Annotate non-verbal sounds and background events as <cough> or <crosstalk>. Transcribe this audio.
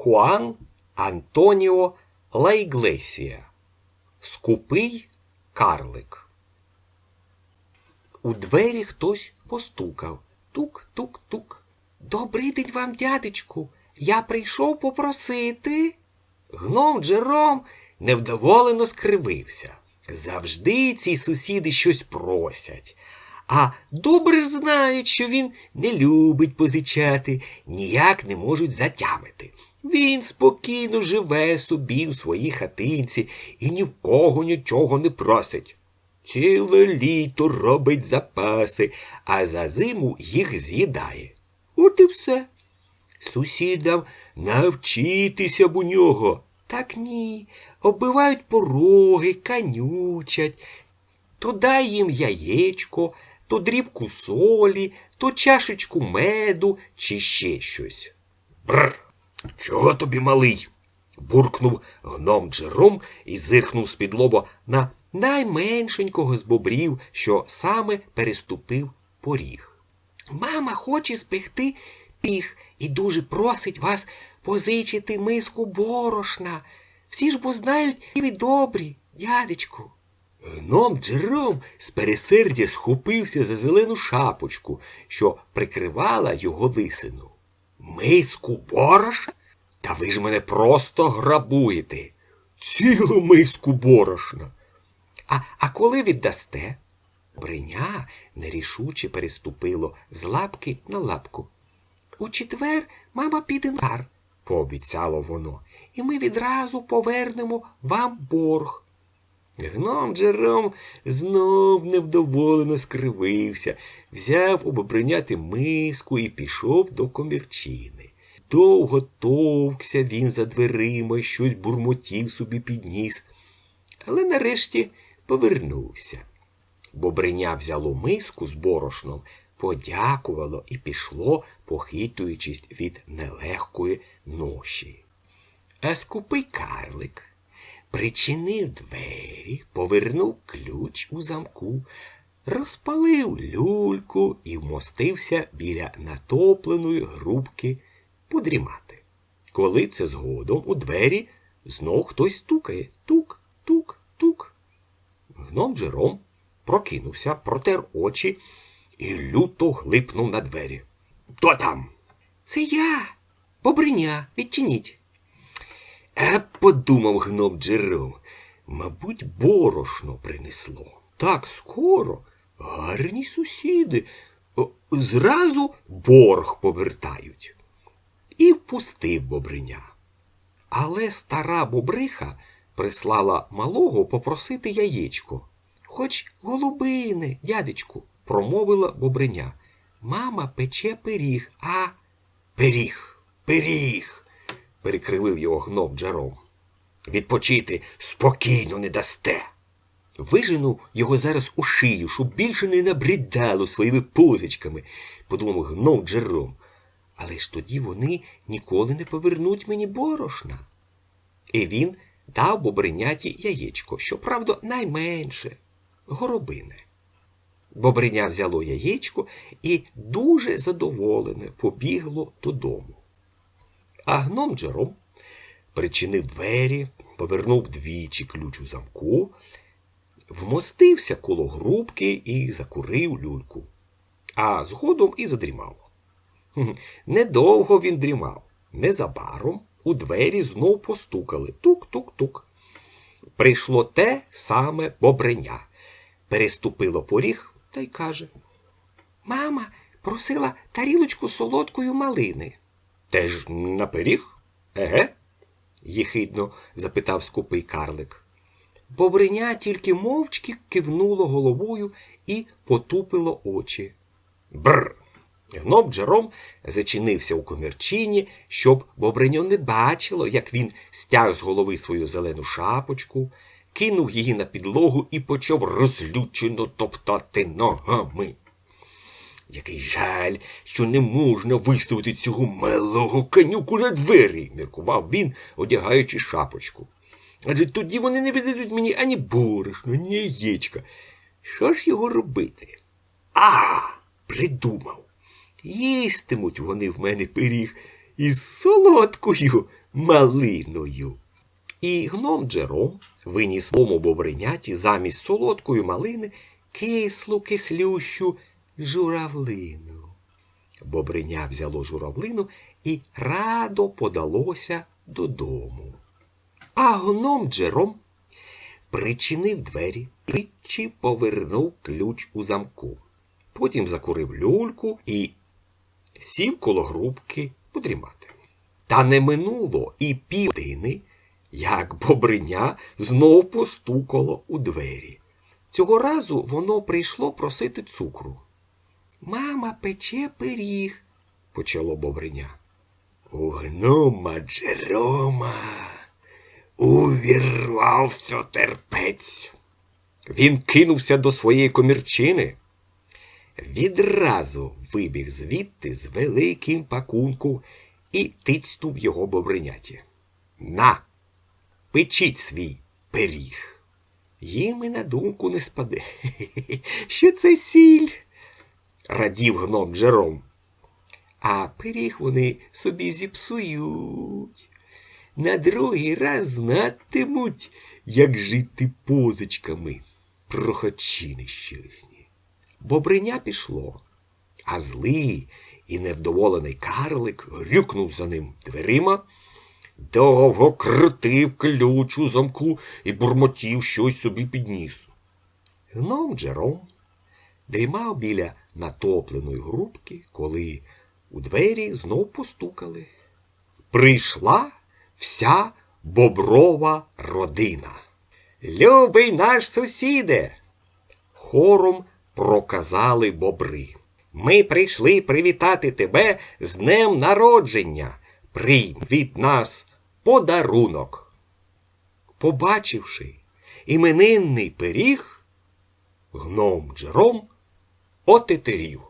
Хуан Антоніо Лайглесія. Скупий карлик. У двері хтось постукав. Тук-тук-тук. Добрий день вам, дядечку. Я прийшов попросити. Гном Джером невдоволено скривився. Завжди ці сусіди щось просять. А добре знають, що він не любить позичати, ніяк не можуть затямити. Він спокійно живе собі у своїй хатинці і ні в кого нічого не просить. Ціле літо робить запаси, а за зиму їх з'їдає. От і все. Сусідам навчитися б у нього. Так ні, оббивають пороги, канючать. То дай їм яєчко, то дрібку солі, то чашечку меду чи ще щось. Бр. Чого тобі, малий? буркнув гном Джером і зиркнув з-під лоба на найменшенького з бобрів, що саме переступив поріг. Мама хоче спекти піг і дуже просить вас позичити миску борошна. Всі ж бо знають і ви добрі, дядечку. Гном Джером з пересердя схопився за зелену шапочку, що прикривала його лисину. Миску борошна? Та ви ж мене просто грабуєте. Цілу миску борошна. А, а коли віддасте? Бриня нерішуче переступило з лапки на лапку. У четвер мама піде на пообіцяло воно, і ми відразу повернемо вам борг. Гном Джером знов невдоволено скривився, взяв обобриняти миску і пішов до комірчини. Довго товкся він за дверима щось бурмотів собі підніс, але нарешті повернувся. Бобриня взяло миску з борошном, подякувало і пішло, похитуючись від нелегкої ноші. А скупий карлик причинив двері, повернув ключ у замку, розпалив люльку і вмостився біля натопленої грубки подрімати. Коли це згодом у двері знов хтось стукає тук, тук, тук. Гном Джером прокинувся, протер очі і люто глипнув на двері. Хто там? Це я, Бобриня, відчиніть. Е, подумав гном Джером. Мабуть, борошно принесло. Так скоро. Гарні сусіди. Зразу борг повертають. І впустив бобриня. Але стара бобриха прислала малого попросити яєчко. Хоч голубине, дядечку, промовила бобриня. Мама пече пиріг, а пиріг, пиріг, перекривив його гном Джаром. Відпочити спокійно не дасте. Вижену його зараз у шию, щоб більше не набридало своїми позичками, подумав гном Джером. Але ж тоді вони ніколи не повернуть мені борошна. І він дав бобриняті яєчко, щоправда, найменше горобине. Бобриня взяло яєчко і дуже задоволене побігло додому. А гном Джером причинив двері, повернув двічі ключ у замку, вмостився коло грубки і закурив люльку, а згодом і задрімав. Недовго він дрімав. Незабаром у двері знов постукали тук-тук-тук. Прийшло те саме бобреня. Переступило поріг та й каже Мама просила тарілочку солодкою малини. Теж на пиріг? Еге? їхидно запитав скупий карлик. Бобриня тільки мовчки кивнуло головою і потупило очі. Бр. Гном Джером зачинився у комірчині, щоб бобриньо не бачило, як він стяг з голови свою зелену шапочку, кинув її на підлогу і почав розлючено топтати ногами. Який жаль, що не можна виставити цього малого конюку на двері, міркував він, одягаючи шапочку. Адже тоді вони не віддадуть мені ані борошно, ні яєчка. Що ж його робити? А, придумав. Їстимуть вони в мене пиріг із солодкою малиною. І гном Джером виніс своєму бобриняті замість солодкої малини кислу кислющу журавлину. Бобриня взяло журавлину і радо подалося додому. А гном Джером причинив двері, тричі повернув ключ у замку. Потім закурив люльку і сів коло грубки подрімати. Та не минуло і півдини, як бобриня знов постукало у двері. Цього разу воно прийшло просити цукру. Мама пече пиріг, почало бобриня. У гнома Джерома увірвався терпець. Він кинувся до своєї комірчини. Відразу вибіг звідти з великим пакунком і тицнув його бобриняті. На, печіть свій пиріг. Їм і на думку не спаде, <laughs> що це сіль, радів гном Джером. А пиріг вони собі зіпсують. На другий раз знатимуть, як жити позичками. Прохочі нещасні. Бобриня пішло, а злий і невдоволений карлик грюкнув за ним дверима, довго крутив ключ у замку і бурмотів щось собі підніс. Гном Джером дрімав біля натопленої грубки, коли у двері знов постукали. Прийшла вся боброва родина. Любий наш сусіде. Хором проказали бобри. Ми прийшли привітати тебе з днем народження. Прийм від нас подарунок. Побачивши іменинний пиріг, гном Джером отетерів.